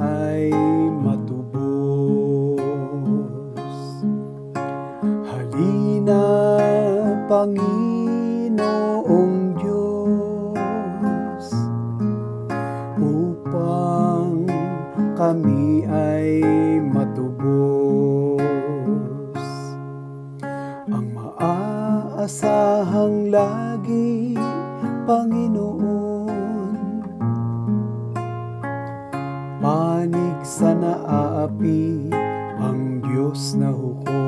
ay matubos. Halina, Panginoong Diyos, upang kami ay matubos. Ang maaasahang lagi, Panginoon, sa naaapi ang Diyos na hukom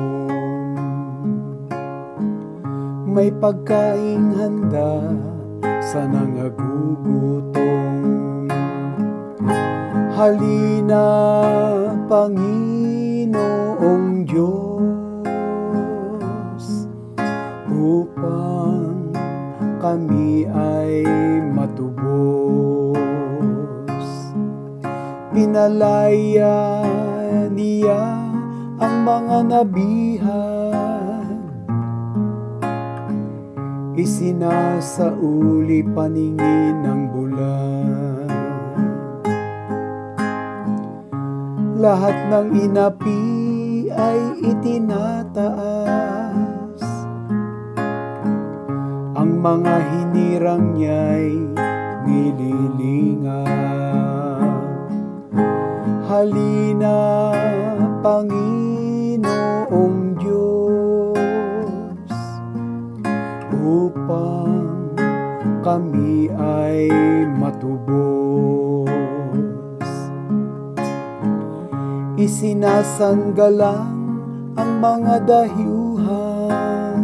may pagkaing handa sa nangagugutom. Halina, Panginoong Diyos, upang kami ay matubos. Pinalaya niya ang mga nabihan. Isinasauli paningin ng bulan. Lahat ng inapi ay itinataas. Ang mga hinirang niya'y nililingaw Halina, Panginoong Diyos upang kami ay matubos. Isinasanggalang ang mga dahyuhan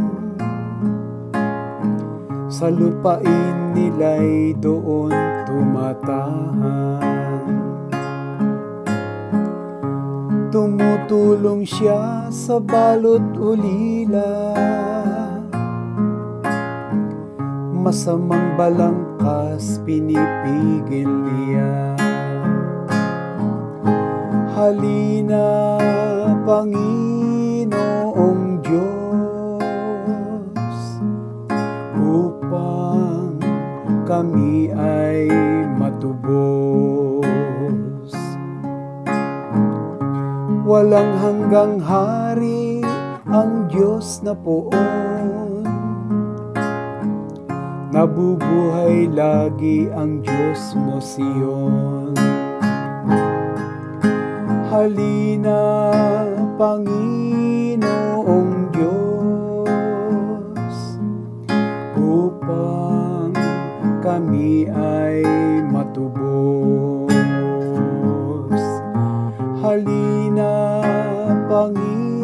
sa lupain nila'y doon tumatahan. Tumutulong siya sa balot ulila. Masamang balangkas pinipigil niya. Halina, Panginoong Diyos Upang kami ay matubos Walang hanggang hari ang Diyos na poon. Nabubuhay lagi ang Diyos mo siyon Halina Panginoong Diyos upang kami ay halina panginoon.